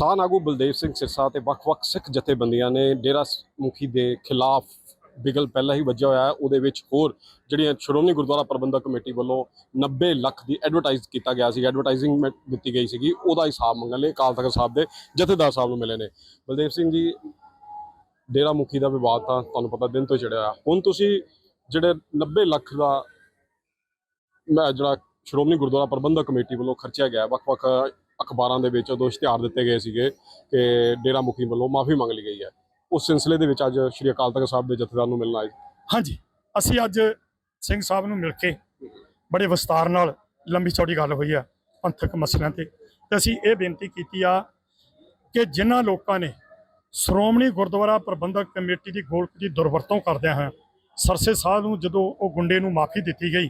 ਕਿਸਾਨ ਆਗੂ ਬਲਦੇਵ ਸਿੰਘ ਸਿਰਸਾ ਤੇ ਵੱਖ-ਵੱਖ ਸਿੱਖ ਜਥੇਬੰਦੀਆਂ ਨੇ ਡੇਰਾ ਮੁਖੀ ਦੇ ਖਿਲਾਫ ਬਿਗਲ ਪਹਿਲਾਂ ਹੀ ਵੱਜਿਆ ਹੋਇਆ ਹੈ ਉਹਦੇ ਵਿੱਚ ਹੋਰ ਜਿਹੜੀਆਂ ਸ਼੍ਰੋਮਣੀ ਗੁਰਦੁਆਰਾ ਪ੍ਰਬੰਧਕ ਕਮੇਟੀ ਵੱਲੋਂ 90 ਲੱਖ ਦੀ ਐਡਵਰਟਾਈਜ਼ ਕੀਤਾ ਗਿਆ ਸੀ ਐਡਵਰਟਾਈਜ਼ਿੰਗ ਦਿੱਤੀ ਗਈ ਸੀਗੀ, ਉਹਦਾ ਹਿਸਾਬ ਮੰਗਣ ਲਈ ਅਕਾਲ ਤਖਤ ਸਾਹਿਬ ਦੇ ਜਥੇਦਾਰ ਸਾਹਿਬ ਨੂੰ ਮਿਲੇ ਨੇ ਬਲਦੇਵ ਸਿੰਘ ਜੀ, ਡੇਰਾ ਮੁਖੀ ਦਾ ਵਿਵਾਦ ਤਾਂ ਤੁਹਾਨੂੰ ਪਤਾ ਦਿਨ ਤੋਂ ਚੜਿਆ ਹੋਇਆ। ਹੁਣ ਤੁਸੀਂ ਜਿਹੜੇ 90 ਲੱਖ ਦਾ ਮੈਂ ਜਿਹੜਾ ਸ਼੍ਰੋਮਣੀ ਗੁਰਦੁਆਰਾ ਪ੍ਰਬੰਧਕ ਕਮੇਟੀ ਵੱਲੋਂ ਖਰਚਿਆ ਗਿਆ ਵੱਖ-ਵੱਖ ਅਖਬਾਰਾਂ ਦੇ ਵਿੱਚ ਉਦੋਂ ਇਸ਼ਤਿਹਾਰ ਦਿੱਤੇ ਗਏ ਸੀਗੇ ਕਿ ਡੇਰਾ ਮੁਖੀ ਵੱਲੋਂ ਮਾਫੀ ਮੰਗ ਲਈ ਗਈ ਹੈ। ਉਸ ਸਿਲਸਿਲੇ ਦੇ ਵਿੱਚ ਅੱਜ ਸ਼੍ਰੀ ਅਕਾਲ ਤਖਤ ਸਾਹਿਬ ਦੇ ਜਥੇਦਾਰ ਨੂੰ ਮਿਲਣ ਆਏ ਹਾਂਜੀ, ਅਸੀਂ ਅੱਜ ਸਿੰਘ ਸਾਹਿਬ ਨੂੰ ਮਿਲ ਕੇ ਬੜੇ ਵਿਸਤਾਰ ਨਾਲ ਲੰਬੀ ਚੌੜੀ ਗੱਲ ਹੋਈ ਆ ਪੰਥਕ ਮਸਲਿਆਂ ਤੇ। ਤੇ ਅਸੀਂ ਇਹ ਬੇਨਤੀ ਕੀਤੀ ਆ ਕਿ ਜਿਨ੍ਹਾਂ ਲੋਕਾਂ ਨੇ ਸ਼੍ਰੋਮਣੀ ਗੁਰਦੁਆਰਾ ਪ੍ਰਬੰਧਕ ਕਮੇਟੀ ਦੀ ਗੋਲਕ ਦੀ ਦੁਰਵਰਤੋਂ ਕਰਦਿਆਂ ਹਾਂ ਸਰਸੇ ਸਾਹਿਬ ਨੂੰ ਜਦੋਂ ਉਹ ਗੁੰਡੇ ਨੂੰ ਮਾਫੀ ਦਿੱਤੀ ਗਈ,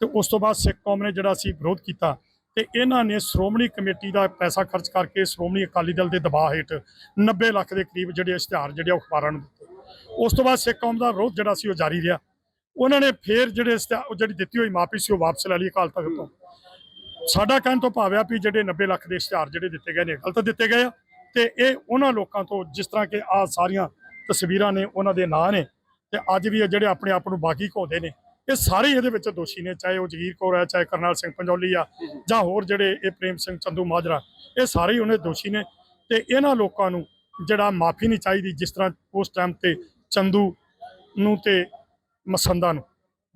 ਤੇ ਉਸ ਤੋਂ ਬਾਅਦ ਸਿੱਖ ਕੌਮ ਨੇ ਜਿਹੜਾ ਅਸੀਂ ਵਿਰੋਧ ਕੀਤਾ ਤੇ ਇਹਨਾਂ ਨੇ ਸ਼੍ਰੋਮਣੀ ਕਮੇਟੀ ਦਾ ਪੈਸਾ ਖਰਚ ਕਰਕੇ ਸ਼੍ਰੋਮਣੀ ਅਕਾਲੀ ਦਲ ਦੇ ਦਬਾਅ ਹੇਠ 90 ਲੱਖ ਦੇ ਕਰੀਬ ਜਿਹੜੇ ਇਸ਼ਤਿਹਾਰ ਜਿਹੜੇ ਉਹ ਅਖਬਾਰਾਂ ਨੂੰ ਦਿੱਤੇ। ਉਸ ਤੋਂ ਬਾਅਦ ਸਿੱਖ ਕੌਮ ਦਾ ਵਿਰੋਧ ਜਿਹੜਾ ਸੀ ਉਹ ਜਾਰੀ ਰਿਹਾ। ਉਹਨਾਂ ਨੇ ਫੇਰ ਜਿਹੜੇ ਇਸ਼ਤਿਹਾ- ਉਹ ਜਿਹੜੀ ਦਿੱਤੀ ਹੋਈ ਮਾਫੀ ਸੀ ਉਹ ਵਾਪਸ ਲੈ ਲਈ ਅਕਾਲ ਤਖਤ ਤੋਂ। ਸਾਡਾ ਕਹਿਣ ਤੋਂ ਭਾਵ ਆ ਵੀ ਜਿਹੜੇ 90 ਲੱਖ ਦੇ ਇਸ਼ਤਿਹਾਰ ਜਿਹੜੇ ਦਿੱਤੇ ਗਏ ਨੇ, ਗਲਤ ਦਿੱਤੇ ਗਏ ਆ ਤੇ ਇਹ ਉਹਨਾਂ ਲੋਕਾਂ ਤੋਂ ਜਿਸ ਤਰ੍ਹਾਂ ਕਿ ਆ ਸਾਰੀਆਂ ਤਸਵੀਰਾਂ ਨੇ, ਉਹਨਾਂ ਦੇ ਨਾਂ ਨੇ ਤੇ ਅੱਜ ਵੀ ਇਹ ਜਿਹੜੇ ਆਪਣੇ ਆਪ ਨੂੰ ਬਾਗੀ ਘੋਦੇ ਨੇ ਇਹ ਸਾਰੇ ਇਹਦੇ ਵਿੱਚ ਦੋਸ਼ੀ ਨੇ ਚਾਹੇ ਉਹ ਜਗੀਰ ਕੌਰ ਹੈ ਚਾਹੇ ਕਰਨਲ ਸਿੰਘ ਪੰਜੌਲੀ ਆ ਜਾਂ ਹੋਰ ਜਿਹੜੇ ਇਹ ਪ੍ਰੇਮ ਸਿੰਘ ਚੰਦੂ ਮਾਜਰਾ ਇਹ ਸਾਰੇ ਹੀ ਉਹਨੇ ਦੋਸ਼ੀ ਨੇ। ਤੇ ਇਹਨਾਂ ਲੋਕਾਂ ਨੂੰ ਜਿਹੜਾ ਮਾਫੀ ਨਹੀਂ ਚਾਹੀਦੀ ਜਿਸ ਤਰ੍ਹਾਂ ਉਸ ਟਾਈਮ ਤੇ ਚੰਦੂ ਨੂੰ ਤੇ ਮਸੰਦਾ ਨੂੰ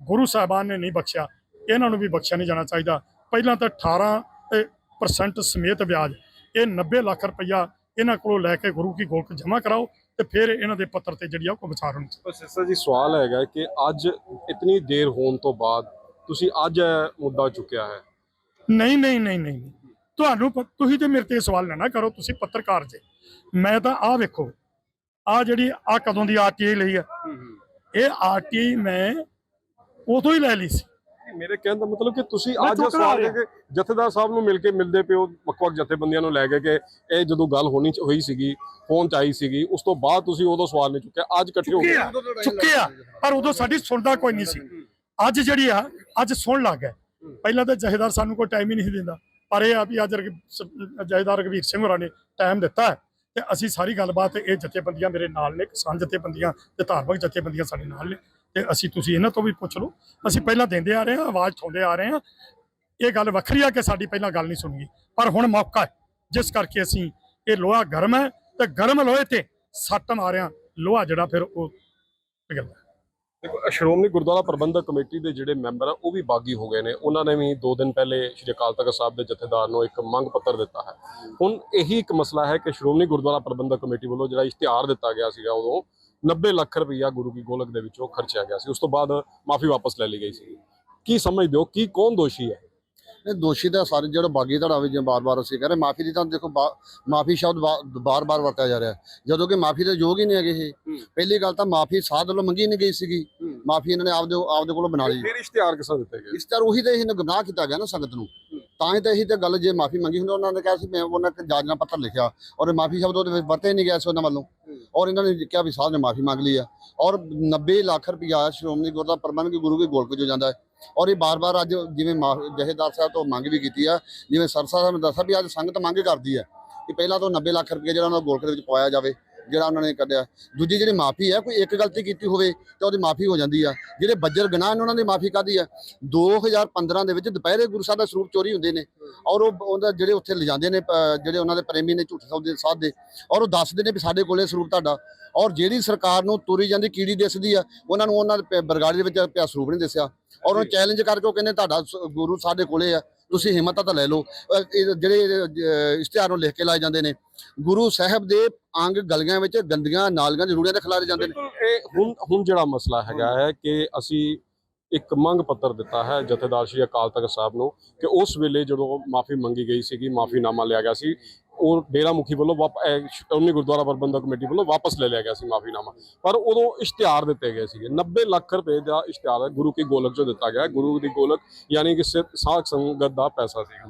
ਗੁਰੂ ਸਾਹਿਬਾਨ ਨੇ ਨਹੀਂ ਬਖਸ਼ਿਆ ਇਹਨਾਂ ਨੂੰ ਵੀ ਬਖਸ਼ਿਆ ਨਹੀਂ ਜਾਣਾ ਚਾਹੀਦਾ। ਪਹਿਲਾਂ ਤਾਂ 18% ਸਮੇਤ ਵਿਆਜ ਇਹ 90 ਲੱਖ ਰੁਪਈਆ ਇਹਨਾਂ ਕੋਲੋਂ ਲੈ ਕੇ ਗੁਰੂ ਕੀ ਗੋਲਕ ਜਮ੍ਹਾਂ ਕਰਾਓ ਤੇ ਫਿਰ ਇਹਨਾਂ ਦੇ ਪੱਤਰ ਤੇ ਜਿਹੜੀ ਆ ਉਹ ਕੋ ਵਿਚਾਰ ਹੋਣੀ ਪਰ ਸਿਸਟਰ ਜੀ ਸਵਾਲ ਹੈਗਾ ਕਿ ਅੱਜ ਇਤਨੀ ਦੇਰ ਹੋਣ ਤੋਂ ਬਾਅਦ ਤੁਸੀਂ ਅੱਜ ਮੁੱਦਾ ਚੁੱਕਿਆ ਹੈ? ਨਹੀਂ ਨਹੀਂ ਨਹੀਂ ਨਹੀਂ। ਤੁਹਾਨੂੰ ਤੁਸੀਂ ਤੇ ਮੇਰੇ ਤੇ ਸਵਾਲ ਨਾ ਨਾ ਕਰੋ ਤੁਸੀਂ ਪੱਤਰਕਾਰ ਜੇ। ਮੈਂ ਤਾਂ ਆਹ ਵੇਖੋ ਆ ਜਿਹੜੀ ਆ ਕਦੋਂ ਦੀ ਆਰਟੀਆਈ ਲਈ ਆ? ਇਹ ਆਰਟੀਆਈ ਮੈਂ ਉਦੋਂ ਹੀ ਲੈ ਲਈ ਸੀ। ਮੇਰੇ ਕਹਿਣ ਦਾ ਮਤਲਬ ਕਿ ਤੁਸੀਂ ਅੱਜ ਸਵਾਲ। ਹੈ ਕਿ ਜਥੇਦਾਰ ਸਾਹਿਬ ਨੂੰ ਮਿਲ ਕੇ ਮਿਲਦੇ ਪਿਓ ਵੱਖ-ਵੱਖ ਜਥੇਬੰਦੀਆਂ ਨੂੰ ਲੈ ਕੇ ਕਿ ਇਹ ਜਦੋਂ ਗੱਲ ਹੋਣੀ ਹੋਈ ਸੀਗੀ ਫੋਨ ਚ ਆਈ ਸੀਗੀ ਉਸ ਤੋਂ ਬਾਅਦ ਤੁਸੀਂ ਉਦੋਂ ਸਵਾਲ ਨਹੀਂ ਚੁੱਕਿਆ ਅੱਜ ਇਕੱਠੇ ਹੋ ਗਏ। ਚੁੱਕੇ ਆ ਪਰ ਉਦੋਂ ਸਾਡੀ ਸੁਣਦਾ ਕੋਈ ਨਹੀਂ ਸੀ। ਅੱਜ ਜਿਹੜੀ ਆ ਅੱਜ ਸੁਣ ਲੱਗ ਗਏ। ਪਹਿਲਾਂ ਤਾਂ ਜਹੇਦਾਰ ਸਾਨੂੰ ਕੋਈ ਟਾਈਮ ਹੀ ਨਹੀਂ ਦਿੰਦਾ ਪਰ ਇਹ ਆ ਵੀ ਅੱਜ ਜਥੇਦਾਰ ਰਘਵੀਰ ਸਿੰਘ ਹੋਰਾਂ ਨੇ ਟਾਈਮ ਦਿੱਤਾ ਹੈ ਤੇ ਅਸੀਂ ਸਾਰੀ ਗੱਲਬਾਤ ਇਹ ਜਥੇਬੰਦੀਆਂ ਮੇਰੇ ਨਾਲ ਨੇ ਕਿਸਾਨ ਜਥੇਬੰਦੀਆਂ ਤੇ ਧਾਰਮਿਕ ਜਥੇਬੰਦੀਆਂ ਸਾਡੇ ਨਾਲ ਨੇ। ਤੇ ਅਸੀਂ ਤੁਸੀਂ ਇਹਨਾਂ ਤੋਂ ਵੀ ਪੁੱਛ ਲਓ। ਅਸੀਂ ਪਹਿਲਾਂ ਦਿੰਦੇ ਆ ਰਹੇ ਹਾਂ, ਆਵਾਜ਼ ਠਾਉਂਦੇ ਆ ਰਹੇ ਹਾਂ। ਇਹ ਗੱਲ ਵੱਖਰੀ ਆ ਕਿ ਸਾਡੀ ਪਹਿਲਾਂ ਗੱਲ ਨਹੀਂ ਸੁਣੀ ਪਰ ਹੁਣ ਮੌਕਾ ਹੈ। ਜਿਸ ਕਰਕੇ ਅਸੀਂ ਇਹ ਲੋਹਾ ਗਰਮ ਹੈ ਤੇ ਗਰਮ ਲੋਹੇ ਤੇ ਸੱਟ ਮਾਰਿਆ। ਲੋਹਾ ਜਿਹੜਾ ਫਿਰ ਉਹ ਪਿਘਲਦਾ ਦੇਖੋ ਸ਼੍ਰੋਮਣੀ ਗੁਰਦੁਆਰਾ ਪ੍ਰਬੰਧਕ ਕਮੇਟੀ ਦੇ ਜਿਹੜੇ ਮੈਂਬਰ ਆ, ਉਹ ਵੀ ਬਾਗੀ ਹੋ ਗਏ ਨੇ। ਉਹਨਾਂ ਨੇ ਵੀ 2 ਦਿਨ ਪਹਿਲੇ ਸ਼੍ਰੀ ਅਕਾਲ ਤਖਤ ਸਾਹਿਬ ਦੇ ਜਥੇਦਾਰ ਨੂੰ ਇੱਕ ਮੰਗ ਪੱਤਰ ਦਿੱਤਾ ਹੈ। ਹੁਣ ਇਹੀ ਇੱਕ ਮਸਲਾ ਹੈ ਕਿ ਸ਼੍ਰੋਮਣੀ ਗੁਰਦੁਆਰਾ ਪ੍ਰਬੰਧਕ ਕਮੇਟੀ ਵੱਲੋਂ ਜਿਹੜਾ ਇਸ਼ਤਿਹਾਰ ਦਿੱਤਾ ਗਿਆ ਸੀਗਾ ਉਦੋਂ 90 ਲੱਖ ਰੁਪਈਆ ਗੁਰੂ ਕੀ ਗੋਲਕ ਦੇ ਵਿੱਚੋਂ ਖਰਚਿਆ ਗਿਆ ਸੀ। ਉਸ ਤੋਂ ਬਾਅਦ ਮਾਫੀ ਵਾਪਸ ਲੈ ਲਈ ਗਈ ਸੀ। ਕੀ ਸਮਝਦੇ ਹੋ? ਕੀ ਕੌਣ ਦੋਸ਼ੀ ਹੈ? ਇਹ ਦੋਸ਼ੀ ਦਾ ਸਾਰੇ ਜਿਹੜਾ ਬਾਗੀ ਧੜਾ ਵੀ ਜਿਵੇਂ ਬਾਰ-ਬਾਰ ਅਸੀਂ ਕਹ ਰਹੇ ਮਾਫੀ ਦੀ ਤਾਂ ਦੇਖੋ ਮਾਫੀ ਸ਼ਬਦ ਬਾਰ-ਬਾਰ ਵਰਤਿਆ ਜਾ ਰਿਹਾ। ਜਦੋਂ ਕਿ ਮਾਫੀ ਦੇ ਯੋਗ ਹੀ ਨਹੀਂ ਹੈਗੇ ਇਹ। ਪਹਿਲੀ ਗੱਲ ਤਾਂ ਮਾਫੀ ਸਾਧ ਵੱਲੋਂ ਮੰਗੀ ਨਹੀਂ ਗਈ ਸੀਗੀ। ਮਾਫੀ ਇਹਨਾਂ ਨੇ ਆਪਦੇ ਆਪਦੇ ਕੋਲੋਂ ਬਣਾ ਲਈ। ਫਿਰ ਇਸ਼ਤਿਹਾਰ ਕਿਸ ਦਿੱਤੇ ਗਏ? ਇਸ ਤਰ੍ਹਾਂ ਉਹੀ ਤਾਂ ਇਹ ਗੁਨਾਹ ਕੀਤਾ ਗਿਆ ਨਾ ਸੰਗਤ ਨੂੰ। ਤਾਂ ਹੀ ਤਾਂ ਇਹੀ ਤਾਂ ਗੱਲ ਜੇ ਮਾਫੀ ਮੰਗੀ ਹੁੰਦੀ ਉਹਨਾਂ ਨੇ ਕਿਹਾ ਸੀ ਮੈਂ ਉਹਨਾਂ ਨੇ ਜਾਜਨਾ ਪੱਤਰ ਲਿਖਿਆ। ਔਰ ਮਾਫੀ ਸ਼ਬਦ ਉਹਦੇ ਵਿੱਚ ਵਰਤੇ ਨਹੀਂ ਗਿਆ ਸੀ ਉਹਨਾਂ ਵੱਲੋਂ। ਔਰ ਇਹਨਾਂ ਨੇ ਕਿਹਾ ਵੀ ਸਾਹਿਬ ਨੇ ਮਾਫੀ ਮੰਗ ਲਈ ਆ। ਔਰ 90 ਲੱਖ ਰੁਪਇਆ ਸ਼੍ਰੋਮਣੀ ਗੁਰਦੁਆਰਾ ਪ੍ਰਬੰਧਕ ਗੁਰੂ ਕੇ ਗੋਲਕ ਜੋ ਜਾਂਦਾ ਹੈ। ਔਰ ਇਹ ਬਾਰ-ਬਾਰ ਅੱਜ ਜਿਵੇਂ ਮਾ- ਜਥੇਦਾਰ ਸਾਹਿਬ ਤੋਂ ਮੰਗ ਵੀ ਕੀਤੀ ਆ, ਜਿਵੇਂ ਸਰਸਾ ਸਾਹਿਬ ਨੇ ਦੱਸਿਆ ਵੀ ਅੱਜ ਸੰਗਤ ਮੰਗ ਕਰਦੀ ਹੈ ਕਿ ਪਹਿਲਾਂ ਤੋਂ 90 ਲੱਖ ਰੁਪਏ ਜਿਹੜਾ ਉਹਨਾਂ ਨੂੰ ਗੋਲਕ ਦੇ ਵਿੱਚ ਪਵਾਇਆ ਜਾਵੇ। ਜਿਹੜਾ ਉਹਨਾਂ ਨੇ ਕੱਢਿਆ। ਦੂਜੀ ਜਿਹੜੀ ਮਾਫੀ ਹੈ ਕੋਈ ਇੱਕ ਗਲਤੀ ਕੀਤੀ ਹੋਵੇ ਤਾਂ ਉਹਦੀ ਮਾਫੀ ਹੋ ਜਾਂਦੀ ਆ। ਜਿਹੜੇ ਬੱਜਰ ਗਨਾਹ ਨੇ ਉਹਨਾਂ ਦੀ ਮਾਫੀ ਕਾਦੀ ਆ? 2015 ਦੇ ਵਿੱਚ ਦੁਪਹਿਰੇ ਗੁਰੂ ਸਾਹਿਬ ਦਾ ਸਰੂਪ ਚੋਰੀ ਹੁੰਦੇ ਨੇ ਔਰ ਉਹ ਉਹਦਾ ਜਿਹੜੇ ਉੱਥੇ ਲਿਜਾਂਦੇ ਨੇ ਜਿਹੜੇ ਉਹਨਾਂ ਦੇ ਪ੍ਰੇਮੀ ਨੇ ਝੂਠੇ ਸੌਦੇ ਸਾਧ ਦੇ ਔਰ ਉਹ ਦੱਸਦੇ ਨੇ ਵੀ ਸਾਡੇ ਕੋਲੇ ਸਰੂਪ ਤੁਹਾਡਾ। ਔਰ ਜਿਹੜੀ ਸਰਕਾਰ ਨੂੰ ਤੁਰੀ ਜਾਂਦੀ ਕੀੜੀ ਦਿਸਦੀ ਆ ਉਹਨਾਂ ਨੂੰ ਉਹਨਾਂ ਦੇ ਬਰਗਾੜੀ ਦੇ ਵਿੱਚ ਪਿਆ ਸਰੂਪ ਨਹੀਂ ਦਿਸਿਆ। ਔਰ ਉਹ ਚੈਲੰਜ ਕਰਕੇ ਉਹ ਕਹਿੰਦੇ ਤੁਹਾਡਾ ਗੁਰੂ ਸਾਡੇ ਕੋਲੇ ਆ। ਤੁਸੀਂ ਹਿੰਮਤ ਤਾਂ ਲੈ ਲਓ। ਅਹ ਜਿਹੜੇ ਇਸ਼ਤਿਹਾਰ ਨੂੰ ਲਿਖ ਕੇ ਲਾਏ ਜਾਂਦੇ ਨੇ, ਗੁਰੂ ਸਾਹਿਬ ਦੇ ਅੰਗ ਗਲੀਆਂ ਵਿੱਚ ਗੰਦੀਆਂ ਨਾਲੀਆਂ ਜ਼ਰੂਰੀਆਂ ਦੇ ਖਿਲਾਰੇ ਜਾਂਦੇ ਨੇ। ਇਹ ਹੁਣ ਹੁਣ ਜਿਹੜਾ ਮਸਲਾ ਹੈਗਾ ਹੈ ਕਿ ਅਸੀਂ ਇੱਕ ਮੰਗ ਪੱਤਰ ਦਿੱਤਾ ਹੈ ਜਥੇਦਾਰ ਸ਼੍ਰੀ ਅਕਾਲ ਤਖਤ ਸਾਹਿਬ ਨੂੰ ਕਿ ਉਸ ਵੇਲੇ ਜਦੋਂ ਮਾਫੀ ਮੰਗੀ ਗਈ ਸੀਗੀ, ਮਾਫੀਨਾਮਾ ਲਿਆ ਗਿਆ ਸੀ ਉਹ ਡੇਰਾ ਮੁਖੀ ਵੱਲੋਂ ਵਾਪ ਸ਼੍ਰੋਮਣੀ ਗੁਰਦੁਆਰਾ ਪ੍ਰਬੰਧਕ ਕਮੇਟੀ ਵੱਲੋਂ ਵਾਪਸ ਲੈ ਲਿਆ ਗਿਆ ਸੀ ਮਾਫੀਨਾਮਾ। ਪਰ ਉਦੋਂ ਇਸ਼ਤਿਹਾਰ ਦਿੱਤੇ ਗਏ ਸੀਗੇ। 90 ਲੱਖ ਰੁਪਏ ਦਾ ਇਸ਼ਤਿਹਾਰ ਗੁਰੂ ਕੀ ਗੋਲਕ ਚੋਂ ਦਿੱਤਾ ਗਿਆ। ਗੁਰੂ ਦੀ ਗੋਲਕ ਯਾਨੀ ਕਿ ਸਿ- ਸੰਗਤ ਦਾ ਪੈਸਾ ਸੀ।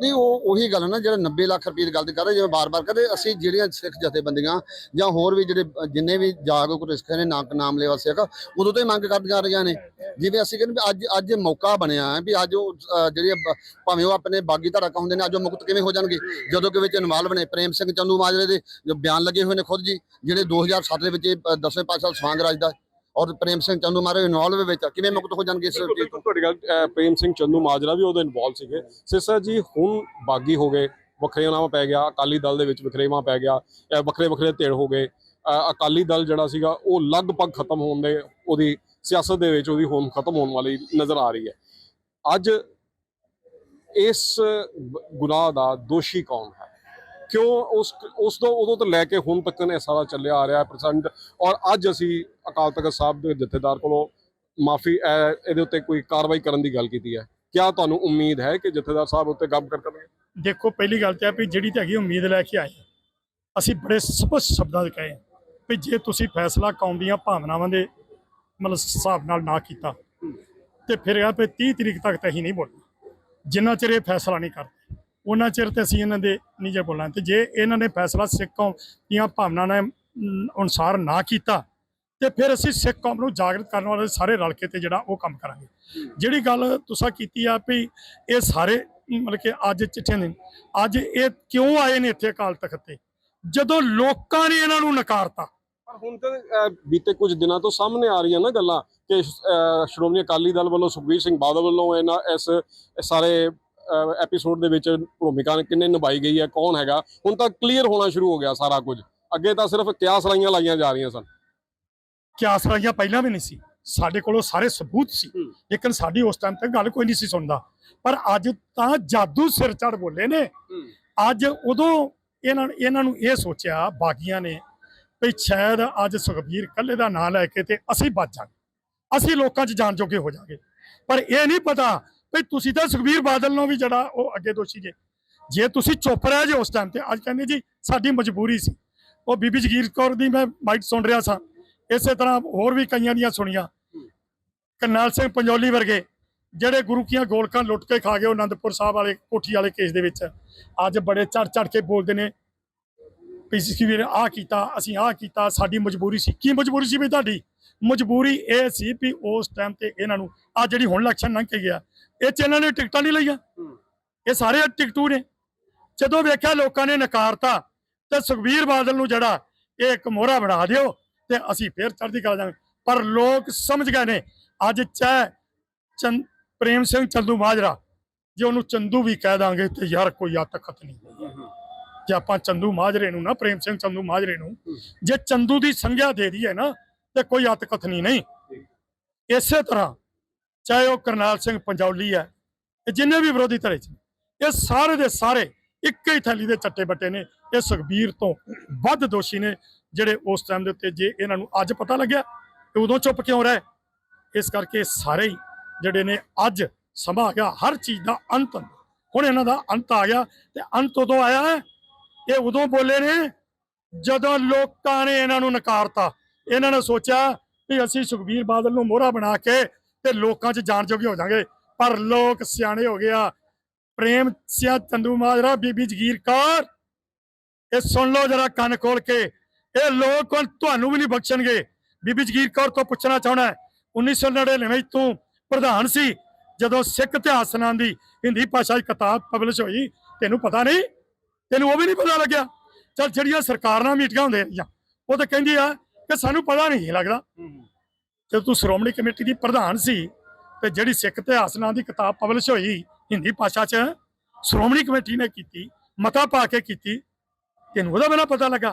ਨਹੀਂ ਉਹ ਉਹੀ ਗੱਲ ਹੈ ਨਾ ਜਿਹੜਾ 90 ਲੱਖ ਰੁਪਏ ਦੀ ਗੱਲ ਕਰ ਰਹੇ ਜਿਵੇਂ ਬਾਰ-ਬਾਰ ਕਹਿੰਦੇ ਅਸੀਂ ਜਿਹੜੀਆਂ ਸਿੱਖ ਜਥੇਬੰਦੀਆਂ ਜਾਂ ਹੋਰ ਵੀ ਜਿਹੜੇ ਜਿੰਨੇ ਵੀ ਜਾਗਰੂਕ ਰਿਸਕਾਂ ਨੇ ਨਾਮ ਨਾਮ ਲੈਵਾ ਸਿੱਖ ਉਦੋਂ ਤੋਂ ਹੀ ਮੰਗ ਕਰਦੀਆਂ ਜਾ ਰਹੀਆਂ ਨੇ। ਜਿਵੇਂ ਅਸੀਂ ਕਹਿੰਦੇ ਅੱਜ ਅੱਜ ਮੌਕਾ ਬਣਿਆ ਹੈ ਵੀ ਅੱਜ ਉਹ ਅ, ਜਿਹੜੇ ਭਾਵੇਂ ਉਹ ਆਪਣੇ ਬਾਗੀ ਧੜਾ ਹੁੰਦੇ ਨੇ ਅੱਜ ਉਹ ਮੁਕਤ ਕਿਵੇਂ ਹੋ ਜਾਣਗੇ? ਜਦੋਂ ਕਿ ਵਿੱਚ ਵਿੱਚ ਇਨਵੋਲਵ ਨੇ ਪ੍ਰੇਮ ਸਿੰਘ ਚੰਦੂ ਮਾਜਰੇ ਦੇ ਜੋ ਬਿਆਨ ਲੱਗੇ ਹੋਏ ਨੇ ਖੁਦ ਜੀ ਜਿਹੜੇ 2007 ਦੇ ਵਿੱਚ ਦਸਵੇਂ ਪਾਤਸ਼ਾਹ ਸਵਾਂਗ ਰਾਜ ਦਾ। ਔਰ ਪ੍ਰੇਮ ਸਿੰਘ ਚੰਦੂ ਮਾਜਰੇ ਇਨਵੋਲਵ ਵਿੱਚ। ਕਿਵੇਂ ਮੁਕਤ ਹੋ ਜਾਣਗੇ ਇਸ ਤੁਹਾਡੀ ਗੱਲ ਪ੍ਰੇਮ ਸਿੰਘ ਚੰਦੂ ਮਾਜਰਾ ਵੀ ਉਹਦੇ ਇਨਵੋਲਵ ਸੀਗੇ। ਸਿਸਟਰ ਜੀ ਹੁਣ ਬਾਗੀ ਹੋ ਗਏ ਵੱਖਰੇਵਾਂ ਪੈ ਗਿਆ ਅਕਾਲੀ ਦਲ ਦੇ ਵਿੱਚ ਵੱਖਰੇਵਾਂ ਪੈ ਗਿਆ ਵੱਖਰੇ ਵੱਖਰੇ ਧਿਰ ਹੋ ਗਏ। ਅਕਾਲੀ ਦਲ ਜਿਹੜਾ ਸੀਗਾ ਉਹ ਲਗਭਗ ਖਤਮ ਹੋਣ ਦੇ ਉਹਦੀ ਸਿਆਸਤ ਦੇ ਵਿੱਚ ਉਹਦੀ ਹੁਣ ਖਤਮ ਹੋਣ ਵਾਲੀ ਨਜ਼ਰ ਆ ਰਹੀ ਹੈ। ਅੱਜ ਇਸ ਗੁਨਾਹ ਦਾ ਦੋਸ਼ੀ ਕੌਣ ਹੈ? ਕਿਉਂ ਉਸ ਉਸ ਤੋਂ ਉਦੋਂ ਤੋਂ ਲੈ ਕੇ ਹੁਣ ਤੱਕ ਇਹ ਸਾਰਾ ਚੱਲਿਆ ਆ ਰਿਹਾ ਹੈ ਪ੍ਰਸੰਡ ਔਰ ਅੱਜ ਅਸੀਂ ਅਕਾਲ ਤਖਤ ਸਾਹਿਬ ਦੇ ਜਥੇਦਾਰ ਕੋਲੋਂ ਮਾਫੀ ਇਹਦੇ ਉੱਤੇ ਕੋਈ ਕਾਰਵਾਈ ਕਰਨ ਦੀ ਗੱਲ ਕੀਤੀ ਹੈ। ਕਿਆ ਤੁਹਾਨੂੰ ਉਮੀਦ ਹੈ ਕਿ ਜਥੇਦਾਰ ਸਾਹਿਬ ਉੱਤੇ ਗੱਪ ਕਰ ਕਰਨਗੇ? ਦੇਖੋ, ਪਹਿਲੀ ਗੱਲ ਤਾਂ ਵੀ ਜਿਹੜੀ ਤਾਂ ਹੈਗੀ ਉਮੀਦ ਲੈ ਕੇ ਆਏ ਅਸੀਂ ਬੜੇ ਸਪਸ਼ਟ ਸ਼ਬਦਾਂ 'ਚ ਕਹੇ ਵੀ ਜੇ ਤੁਸੀਂ ਫੈਸਲਾ ਕੌਮ ਦੀਆਂ ਭਾਵਨਾਵਾਂ ਦੇ ਮਤਲਬ ਹਿਸਾਬ ਨਾਲ ਨਾ ਕੀਤਾ, ਤੇ ਫਿਰ ਇਹ ਵੀ 30 ਤਰੀਕ ਤੱਕ ਤਾਂ ਅਸੀਂ ਨਹੀਂ ਬੋਲਣਾ। ਜਿੰਨਾ ਚਿਰ ਇਹ ਫੈਸਲਾ ਨਹੀਂ ਕਰਦੇ। ਉਹਨਾਂ ਚਿਰ ਤੇ ਅਸੀਂ ਇਹਨਾਂ ਦੇ ਨਹੀਂ ਜੇ ਬੋਲਣਾ ਤੇ ਜੇ ਇਹਨਾਂ ਨੇ ਫੈਸਲਾ ਸਿੱਖ ਕੌਮ ਦੀਆਂ ਭਾਵਨਾਵਾਂ ਦੇ ਅਨੁਸਾਰ ਨਾ ਕੀਤਾ, ਤੇ ਫਿਰ ਅਸੀਂ ਸਿੱਖ ਕੌਮ ਨੂੰ ਜਾਗਰਤ ਕਰਨ ਵਾਲੇ ਸਾਰੇ ਰਲ ਕੇ ਤੇ ਜਿਹੜਾ ਉਹ ਕੰਮ ਕਰਾਂਗੇ। ਜਿਹੜੀ ਗੱਲ ਤੁਸੀਂ ਕੀਤੀ ਆ ਵੀ ਇਹ ਸਾਰੇ, ਮਤਲਬ ਕਿ ਅੱਜ ਚਿੱਠੇ ਨੇ, ਅੱਜ ਇਹ ਕਿਉਂ ਆਏ ਨੇ ਇੱਥੇ ਅਕਾਲ ਤਖਤ ਤੇ? ਜਦੋਂ ਲੋਕਾਂ ਨੇ ਇਹਨਾਂ ਨੂੰ ਨਕਾਰਤਾ। ਪਰ ਹੁਣ ਤਾਂ ਬੀਤੇ ਕੁਝ ਦਿਨਾਂ ਤੋਂ ਸਾਹਮਣੇ ਆ ਰਹੀਆਂ ਨਾ ਗੱਲਾਂ ਕਿ ਸ਼੍ਰੋਮਣੀ ਅਕਾਲੀ ਦਲ ਵੱਲੋਂ ਸੁਖਬੀਰ ਸਿੰਘ ਬਾਦਲ ਵੱਲੋਂ ਇਹਨਾਂ ਇਸ ਸਾਰੇ ਐਪੀਸੋਡ ਦੇ ਵਿੱਚ ਭੂਮਿਕਾ ਕਿੰਨੇ ਨਿਭਾਈ ਗਈ ਹੈ ਕੌਣ ਹੈਗਾ? ਹੁਣ ਤਾਂ ਕਲੀਅਰ ਹੋਣਾ ਸ਼ੁਰੂ ਹੋ ਗਿਆ ਸਾਰਾ ਕੁਝ। ਅੱਗੇ ਤਾਂ ਸਿਰਫ ਕਿਆਸ ਲਾਈਆਂ ਲਾਈਆਂ ਜਾ ਰਹੀਆਂ ਸਨ? ਕਿਆਸ ਰਾਈਆਂ ਪਹਿਲਾਂ ਵੀ ਨਹੀਂ ਸੀ। ਸਾਡੇ ਕੋਲੋਂ ਸਾਰੇ ਸਬੂਤ ਸੀ। ਲੇਕਿਨ ਸਾਡੀ ਉਸ ਟਾਈਮ ਤੱਕ ਗੱਲ ਕੋਈ ਨਹੀਂ ਸੀ ਸੁਣਦਾ। ਪਰ ਅੱਜ ਤਾਂ ਜਾਦੂ ਸਿਰ ਚੜ ਬੋਲੇ ਨੇ। ਅੱਜ ਉਦੋਂ ਇਹਨਾਂ ਇਹਨਾਂ ਨੂੰ ਇਹ ਸੋਚਿਆ ਬਾਗੀਆਂ ਨੇ ਵੀ ਸ਼ਾਇਦ ਅੱਜ ਸੁਖਬੀਰ ਕੱਲੇ ਦਾ ਨਾਂ ਲੈ ਕੇ ਤੇ ਅਸੀਂ ਬਚ ਜਾਵਾਂਗੇ। ਅਸੀਂ ਲੋਕਾਂ 'ਚ ਜਾਣ ਜੋਗੇ ਹੋ ਜਾਵਾਂਗੇ। ਪਰ ਇਹ ਨਹੀਂ ਪਤਾ ਵੀ ਤੁਸੀਂ ਤਾਂ ਸੁਖਬੀਰ ਬਾਦਲ ਨੂੰ ਵੀ ਜਿਹੜਾ ਉਹ ਅੱਗੇ ਦੋਸ਼ੀ ਜੇ। ਜੇ ਤੁਸੀਂ ਚੁੱਪ ਰਹੇ ਜੇ ਉਸ ਟਾਈਮ ਤੇ, ਅੱਜ ਕਹਿੰਦੇ ਜੀ ਸਾਡੀ ਮਜਬੂਰੀ ਸੀ। ਉਹ ਬੀਬੀ ਜਗੀਰ ਕੌਰ ਦੀ ਮੈਂ ਮਾਈਕ ਸੁਣ ਰਿਹਾ ਸਾਂ। ਇਸੇ ਤਰ੍ਹਾਂ ਹੋਰ ਵੀ ਕਈਆਂ ਦੀਆਂ ਸੁਣੀਆਂ। ਕਰਨੈਲ ਸਿੰਘ ਪੰਜੋਲੀ ਵਰਗੇ, ਜਿਹੜੇ ਗੁਰੂ ਕੀਆਂ ਗੋਲਕਾਂ ਲੁੱਟ ਕੇ ਖਾ ਗਏ ਉਹ ਆਨੰਦਪੁਰ ਸਾਹਿਬ ਵਾਲੇ, ਕੋਠੀ ਵਾਲੇ ਕੇਸ ਦੇ ਵਿੱਚ। ਅੱਜ ਬੜੇ ਚੜ ਚੜ ਕੇ ਬੋਲਦੇ ਨੇ ਪੀਸੀਸੀ ਵੀਰ ਆਹ ਕੀਤਾ, ਅਸੀਂ ਆਹ ਕੀਤਾ, ਸਾਡੀ ਮਜਬੂਰੀ ਸੀ। ਕੀ ਮਜਬੂਰੀ ਸੀ ਵੀ ਤੁਹਾਡੀ? ਮਜਬੂਰੀ ਇਹ ਸੀ ਵੀ ਉਸ ਟਾਈਮ ਤੇ ਇਹਨਾਂ ਨੂੰ ਆ ਜਿਹੜੀ ਹੁਣ ਇਲੈਕਸ਼ਨ ਲੰਘ ਕੇ ਗਿਆ ਇਹ ਚ ਇਹਨਾਂ ਨੇ ਟਿਕਟਾਂ ਨਹੀਂ ਲਈਆਂ। ਇਹ ਸਾਰੇ ਟਿਕਟੂ ਨੇ। ਜਦੋਂ ਵੇਖਿਆ ਲੋਕਾਂ ਨੇ ਨਕਾਰਤਾ ਤੇ ਸੁਖਬੀਰ ਬਾਦਲ ਨੂੰ ਜਿਹੜਾ ਇਹ ਇੱਕ ਮੋਹਰਾ ਬਣਾ ਦਿਓ ਤੇ ਅਸੀਂ ਫੇਰ ਚੜ੍ਹਦੀ ਕਲਾ ਜਾਵਾਂਗੇ। ਪਰ ਲੋਕ ਸਮਝ ਗਏ ਨੇ ਅੱਜ ਚਾਹੇ ਪ੍ਰੇਮ ਸਿੰਘ ਚੰਦੂ ਮਾਜਰਾ ਜੇ ਉਹਨੂੰ ਚੰਦੂ ਵੀ ਕਹਿ ਦਾਂਗੇ ਤੇ ਯਾਰ ਕੋਈ ਅਤਕਤ ਨਹੀਂ ਜੇ ਆਪਾਂ ਚੰਦੂ ਮਾਜਰੇ ਨੂੰ ਨਾ ਪ੍ਰੇਮ ਸਿੰਘ ਚੰਦੂ ਮਾਜਰੇ ਨੂੰ ਜੇ ਚੰਦੂ ਦੀ ਸੰਗਿਆ ਦੇ ਦਈਏ ਨਾ ਤੇ ਕੋਈ ਅਤਕਤ ਨਹੀਂ ਇਸੇ ਤਰ੍ਹਾਂ, ਚਾਹੇ ਉਹ ਕਰਨੈਲ ਸਿੰਘ ਪੰਜੌਲੀ ਹੈ ਇਹ ਜਿੰਨੇ ਵੀ ਵਿਰੋਧੀ ਧੜੇ ਚ ਇਹ ਸਾਰੇ ਦੇ ਸਾਰੇ ਇੱਕ ਹੀ ਥੈਲੀ ਦੇ ਚੱਟੇ ਬੱਟੇ ਨੇ। ਇਹ ਸੁਖਬੀਰ ਤੋਂ ਵੱਧ ਦੋਸ਼ੀ ਨੇ ਜਿਹੜੇ ਉਸ ਟਾਈਮ ਦੇ ਉੱਤੇ ਜੇ ਇਹਨਾਂ ਨੂੰ ਅੱਜ ਪਤਾ ਲੱਗਿਆ ਤੇ ਉਦੋਂ ਚੁੱਪ ਕਿਉਂ ਰਹੇ, ਇਸ ਕਰਕੇ ਸਾਰੇ ਹੀ ਜਿਹੜੇ ਨੇ ਅੱਜ ਸਮਾਂ ਆ ਗਿਆ ਹਰ ਚੀਜ਼ ਦਾ ਅੰਤ। ਹੁਣ ਇਹਨਾਂ ਦਾ ਅੰਤ ਆ ਗਿਆ ਤੇ ਅੰਤ ਉਦੋਂ ਆਇਆ ਇਹ ਉਦੋਂ ਬੋਲੇ ਨੇ ਜਦੋਂ ਲੋਕਾਂ ਨੇ ਇਹਨਾਂ ਨੂੰ ਨਕਾਰਤਾ। ਇਹਨਾਂ ਨੇ ਸੋਚਿਆ ਵੀ ਅਸੀਂ ਸੁਖਬੀਰ ਬਾਦਲ ਨੂੰ ਮੋਹਰਾ ਬਣਾ ਕੇ ਤੇ ਲੋਕਾਂ 'ਚ ਜਾਣ ਜੋਗੇ ਹੋ ਜਾਾਂਗੇ। ਪਰ ਲੋਕ ਸਿਆਣੇ ਹੋ ਗਿਆ ਪ੍ਰੇਮ ਸਿਆ ਚੰਦੂ ਮਾਜਰਾ, ਬੀਬੀ ਜਗੀਰ ਕੌਰ। ਇਹ ਸੁਣ ਲਓ ਜਰਾ ਕੰਨ ਖੋਲ ਕੇ। ਇਹ ਲੋਕ ਹੁਣ ਤੁਹਾਨੂੰ ਵੀ ਨਹੀਂ ਬਖਸ਼ਣਗੇ। ਬੀਬੀ ਜਗੀਰ ਕੌਰ ਤੋਂ ਪੁੱਛਣਾ ਚਾਹਣਾ 1999 ਵਿੱਚ ਤੂੰ ਪ੍ਰਧਾਨ ਸੀ। ਜਦੋਂ ਸਿੱਖ ਇਤਿਹਾਸ ਨਾਂ ਦੀ ਹਿੰਦੀ ਭਾਸ਼ਾ ਦੀ ਕਿਤਾਬ ਪਬਲਿਸ਼ ਹੋਈ, ਤੈਨੂੰ ਪਤਾ ਨਹੀਂ? ਤੈਨੂੰ ਉਹ ਵੀ ਨਹੀਂ ਪਤਾ ਲੱਗਿਆ? ਚਲ ਜਿਹੜੀਆਂ ਸਰਕਾਰਾਂ ਮੀਟਿੰਗਾਂ ਹੁੰਦੀਆਂ ਰਹੀਆਂ, ਉਹ ਤਾਂ ਕਹਿੰਦੀ ਆ ਕਿ ਸਾਨੂੰ ਪਤਾ ਨਹੀਂ ਲੱਗਦਾ। ਜਦੋਂ ਤੂੰ ਸ਼੍ਰੋਮਣੀ ਕਮੇਟੀ ਦੀ ਪ੍ਰਧਾਨ ਸੀ ਤੇ ਜਿਹੜੀ ਸਿੱਖ ਇਤਿਹਾਸ ਨਾਂ ਦੀ ਕਿਤਾਬ ਪਬਲਿਸ਼ ਹੋਈ ਹਿੰਦੀ ਭਾਸ਼ਾ 'ਚ ਸ਼੍ਰੋਮਣੀ ਕਮੇਟੀ ਨੇ ਕੀਤੀ ਮਤਾ ਪਾ ਕੇ ਕੀਤੀ ਤੈਨੂੰ ਉਹਦਾ ਬਿਨਾ ਪਤਾ ਲੱਗਾ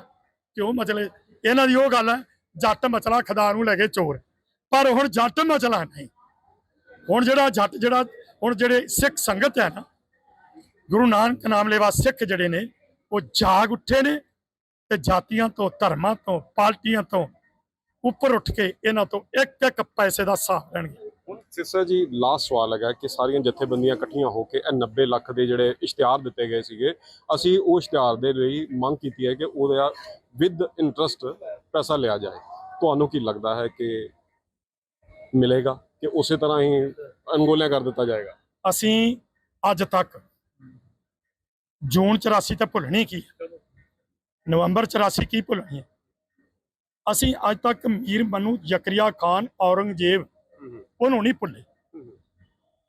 ਕਿਉਂ ਮਸਲੇ ਇਹਨਾਂ ਦੀ ਉਹ ਗੱਲ ਹੈ ਜੱਟ ਮਚਲਾ ਖੁਦਾ ਨੂੰ ਲੈ ਕੇ ਚੋਰ। ਪਰ ਹੁਣ ਜੱਟ ਮਚਲਾ ਨਹੀਂ। ਹੁਣ ਜਿਹੜਾ ਜੱਟ ਜਿਹੜਾ ਹੁਣ ਜਿਹੜੇ ਸਿੱਖ ਸੰਗਤ ਹੈ ਨਾ ਗੁਰੂ ਨਾਨਕ ਨਾਮ ਲੈਵਾ ਸਿੱਖ ਜਿਹੜੇ ਨੇ ਉਹ ਜਾਗ ਉੱਠੇ ਨੇ ਤੇ ਜਾਤੀਆਂ ਤੋਂ ਧਰਮਾਂ ਤੋਂ ਪਾਰਟੀਆਂ ਤੋਂ ਉੱਪਰ ਉੱਠ ਕੇ ਇਹਨਾਂ ਤੋਂ ਇੱਕ ਇੱਕ ਪੈਸੇ ਦਾ ਹਿਸਾਬ ਲੈਣਗੇ ਹੁਣ ਸਿਸਟਰ ਜੀ ਲਾਸਟ ਸਵਾਲ ਹੈਗਾ ਕਿ ਸਾਰੀਆਂ ਜਥੇਬੰਦੀਆਂ ਇਕੱਠੀਆਂ ਹੋ ਕੇ ਇਹ 90 ਲੱਖ ਦੇ ਜਿਹੜੇ ਇਸ਼ਤਿਹਾਰ ਦਿੱਤੇ ਗਏ ਸੀਗੇ ਅਸੀਂ ਉਹ ਇਸ਼ਤਿਹਾਰ ਦੇ ਲਈ ਮੰਗ ਕੀਤੀ ਹੈ ਕਿ ਉਹਦਾ ਵਿਦ ਇੰਟਰਸਟ ਪੈਸਾ ਲਿਆ ਜਾਏ। ਤੁਹਾਨੂੰ ਕੀ ਲੱਗਦਾ ਹੈ ਕਿ ਮਿਲੇਗਾ ਕਿ ਉਸੇ ਤਰ੍ਹਾਂ ਹੀ ਅਨਗੋਲਿਆ ਕਰ ਦਿੱਤਾ ਜਾਏਗਾ? ਅਸੀਂ ਅੱਜ ਤੱਕ ਜੂਨ 84 ਤਾਂ ਭੁੱਲਣੀ ਕੀ। ਨਵੰਬਰ 84 ਕੀ ਭੁੱਲਣੀ ਹੈ ਅਸੀਂ ਅੱਜ ਤੱਕ ਮੀਰ ਮਨੂ ਜ਼ਕਰੀਆ ਖਾਨ ਔਰੰਗਜ਼ੇਬ ਉਹਨੂੰ ਨਹੀਂ ਭੁੱਲੇ।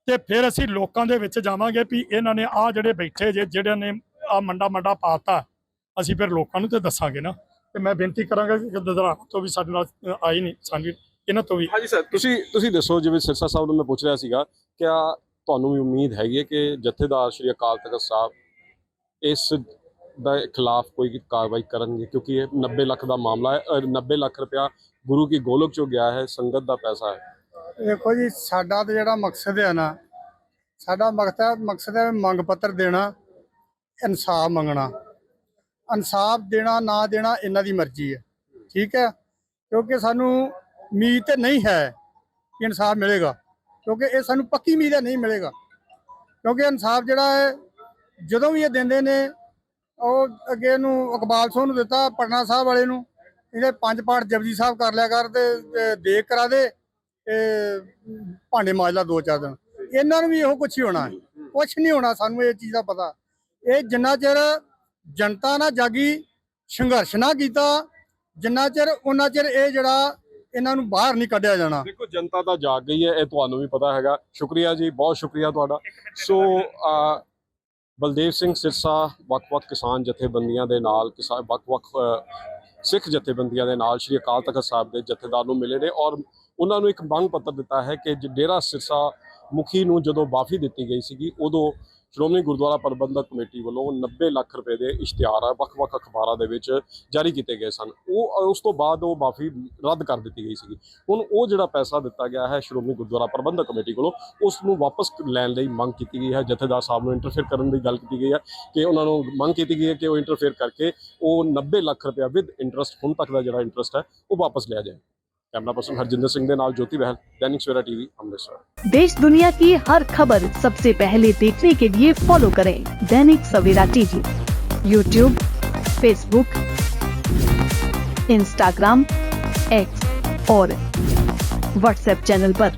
ਤੇ ਫਿਰ ਅਸੀਂ ਲੋਕਾਂ ਦੇ ਵਿੱਚ ਜਾਵਾਂਗੇ ਵੀ ਇਹਨਾਂ ਨੇ ਆ ਜਿਹੜੇ ਬੈਠੇ ਜੇ ਜਿਹੜਿਆਂ ਨੇ ਆ ਮੰਡਾ ਮੰਡਾ ਪਾਤਾ ਅਸੀਂ ਫਿਰ ਲੋਕਾਂ ਨੂੰ ਤੇ ਦੱਸਾਂਗੇ ਨਾ। ਤੇ ਮੈਂ ਬੇਨਤੀ ਕਰਾਂਗਾ ਕਿ ਦਦਰਾ ਤੋਂ ਵੀ ਸਾਡੇ ਨਾਲ ਅ, ਆਈ ਨਹੀਂ ਸਾਨੂੰ ਇਹਨਾਂ ਤੋਂ ਵੀ। ਹਾਂਜੀ ਸਰ ਤੁਸੀਂ ਤੁਸੀਂ ਦੱਸੋ ਜਿਵੇਂ ਸਿਰਸਾ ਸਾਹਿਬ ਨੂੰ ਮੈਂ ਪੁੱਛ ਰਿਹਾ ਸੀਗਾ ਕਿਆ ਤੁਹਾਨੂੰ ਵੀ ਉਮੀਦ ਹੈਗੀ ਹੈ ਕਿ ਜਥੇਦਾਰ ਸ਼੍ਰੀ ਅਕਾਲ ਤਖਤ ਸਾਹਿਬ ਇਸ ਦਾ ਖਿਲਾਫ ਕੋਈ ਕਾਰਵਾਈ ਕਰਨਗੇ, ਕਿਉਂਕਿ ਇਹ 90 ਲੱਖ ਦਾ ਮਾਮਲਾ ਹੈ ਔਰ 90 ਲੱਖ ਰੁਪਇਆ ਗੁਰੂ ਕੀ ਗੋਲਕ ਚੋਂ ਗਿਆ ਹੈ, ਸੰਗਤ ਦਾ ਪੈਸਾ ਹੈ। ਦੇਖੋ ਜੀ, ਸਾਡਾ ਤੇ ਜਿਹੜਾ ਮਕਸਦ ਹੈ ਨਾ, ਸਾਡਾ ਮਕਸਦ ਮਕਸਦ ਹੈ ਮੰਗ ਪੱਤਰ ਦੇਣਾ, ਇਨਸਾਫ ਮੰਗਣਾ। ਇਨਸਾਫ ਦੇਣਾ, ਨਾ ਦੇਣਾ ਇਹਨਾਂ ਦੀ ਮਰਜ਼ੀ ਹੈ, ਠੀਕ ਹੈ? ਕਿਉਂਕਿ ਸਾਨੂੰ ਉਮੀਦ ਤੇ ਨਹੀਂ ਹੈ ਕਿ ਇਨਸਾਫ ਮਿਲੇਗਾ, ਕਿਉਂਕਿ ਇਹ ਸਾਨੂੰ ਪੱਕੀ ਉਮੀਦ ਹੈ ਨਹੀਂ ਮਿਲੇਗਾ। ਕਿਉਂਕਿ ਇਨਸਾਫ ਜਿਹੜਾ ਹੈ, ਜਦੋਂ ਵੀ ਇਹ ਦਿੰਦੇ ਨੇ ਉਹ ਅੱਗੇ ਨੂੰ ਇਕਬਾਲ ਸਿੰਘ ਨੂੰ ਦਿੱਤਾ, ਪਟਨਾ ਸਾਹਿਬ ਵਾਲੇ ਨੂੰ। ਇਹਦੇ ਪੰਜ ਪਾਠ ਜਪਜੀ ਸਾਹਿਬ ਕਰ ਲਿਆ ਕਰ ਤੇ ਦੇਖ ਕਰਾ ਦੇ ਤੇ ਭਾਂਡੇ ਮਾਜ ਲਾ ਦੋ ਚਾਰ ਦਿਨ। ਇਹਨਾਂ ਨੂੰ ਵੀ ਇਹੋ ਕੁਛ ਹੀ ਹੋਣਾ ਹੈ। ਨਹੀਂ ਹੋਣਾ ਸਾਨੂੰ ਇਹ ਚੀਜ਼ ਦਾ ਪਤਾ। ਇਹ ਜਿੰਨਾ ਚਿਰ ਜਨਤਾ ਨਾ ਜਾਗੀ, ਸੰਘਰਸ਼ ਨਾ ਕੀਤਾ, ਜਿੰਨਾ ਚਿਰ ਉਹਨਾਂ ਚਿਰ ਇਹ ਜਿਹੜਾ ਇਹਨਾਂ ਨੂੰ ਬਾਹਰ ਨਹੀਂ ਕੱਢਿਆ ਜਾਣਾ। ਦੇਖੋ, ਜਨਤਾ ਤਾਂ ਜਾਗ ਗਈ ਹੈ, ਇਹ ਤੁਹਾਨੂੰ ਵੀ ਪਤਾ ਹੈਗਾ। ਸ਼ੁਕਰੀਆ ਜੀ, ਬਹੁਤ ਸ਼ੁਕਰੀਆ ਤੁਹਾਡਾ। ਸੋ ਬਲਦੇਵ ਸਿੰਘ ਸਿਰਸਾ ਵੱਖ-ਵੱਖ ਕਿਸਾਨ ਜਥੇਬੰਦੀਆਂ ਦੇ ਨਾਲ ਕਿਸਾਨ ਵੱਖ-ਵੱਖ ਸਿੱਖ ਜਥੇਬੰਦੀਆਂ ਦੇ ਨਾਲ ਸ਼੍ਰੀ ਅਕਾਲ ਤਖਤ ਸਾਹਿਬ ਦੇ ਜਥੇਦਾਰ ਨੂੰ ਮਿਲੇ ਨੇ ਔਰ ਉਹਨਾਂ ਨੂੰ ਇੱਕ ਮੰਗ ਪੱਤਰ ਦਿੱਤਾ ਹੈ ਕਿ ਡੇਰਾ ਸਿਰਸਾ ਮੁਖੀ ਨੂੰ ਜਦੋਂ ਬਾਫੀ ਦਿੱਤੀ ਗਈ ਸੀਗੀ, ਉਦੋਂ ਸ਼੍ਰੋਮਣੀ ਗੁਰਦੁਆਰਾ ਪ੍ਰਬੰਧਕ ਕਮੇਟੀ ਵੱਲੋਂ 90 ਲੱਖ ਰੁਪਏ ਦੇ ਇਸ਼ਤਿਹਾਰ ਵੱਖ-ਵੱਖ ਅਖਬਾਰਾਂ ਦੇ ਵਿੱਚ ਜਾਰੀ ਕੀਤੇ ਗਏ ਸਨ। ਉਹ ਉਸ ਤੋਂ ਬਾਅਦ ਉਹ ਮਾਫੀ ਰੱਦ ਕਰ ਦਿੱਤੀ ਗਈ ਸੀਗੀ। ਹੁਣ ਉਹ ਜਿਹੜਾ ਪੈਸਾ ਦਿੱਤਾ ਗਿਆ ਹੈ ਸ਼੍ਰੋਮਣੀ ਗੁਰਦੁਆਰਾ ਪ੍ਰਬੰਧਕ ਕਮੇਟੀ ਕੋਲੋਂ, ਉਸ ਨੂੰ ਵਾਪਸ ਲੈਣ ਲਈ ਮੰਗ ਕੀਤੀ ਗਈ ਹੈ। ਜਥੇਦਾਰ ਸਾਹਿਬ ਨੂੰ ਇੰਟਰਫੇਅਰ ਕਰਨ ਦੀ ਗੱਲ ਕੀਤੀ ਗਈ ਹੈ ਕਿ ਉਹਨਾਂ ਨੂੰ ਮੰਗ ਕੀਤੀ ਗਈ ਹੈ ਕਿ ਉਹ ਇੰਟਰਫੇਅਰ ਕਰਕੇ ਉਹ 90 ਲੱਖ ਰੁਪਇਆ ਵਿਦ ਇੰਟਰਸਟ ਹੁਣ ਤੱਕ ਦਾ ਜਿਹੜਾ ਇੰਟਰਸਟ ਹੈ, ਉਹ ਵਾਪਸ ਲਿਆ ਜਾਏ। ਕੈਮਰਾ ਪਰਸਨ ਹਰਜਿੰਦਰ ਸਿੰਘ ਦੇ ਨਾਲ ਜੋਤੀ ਬਹਿਲ ਦੈਨਿਕ ਸਵੇਰਾ ਟੀਵੀ ਅੰਮ੍ਰਿਤਸਰ देश दुनिया की हर खबर सबसे पहले देखने के लिए फॉलो करें Dainik Savera TV YouTube Facebook Instagram X और व्हाट्सएप चैनल पर।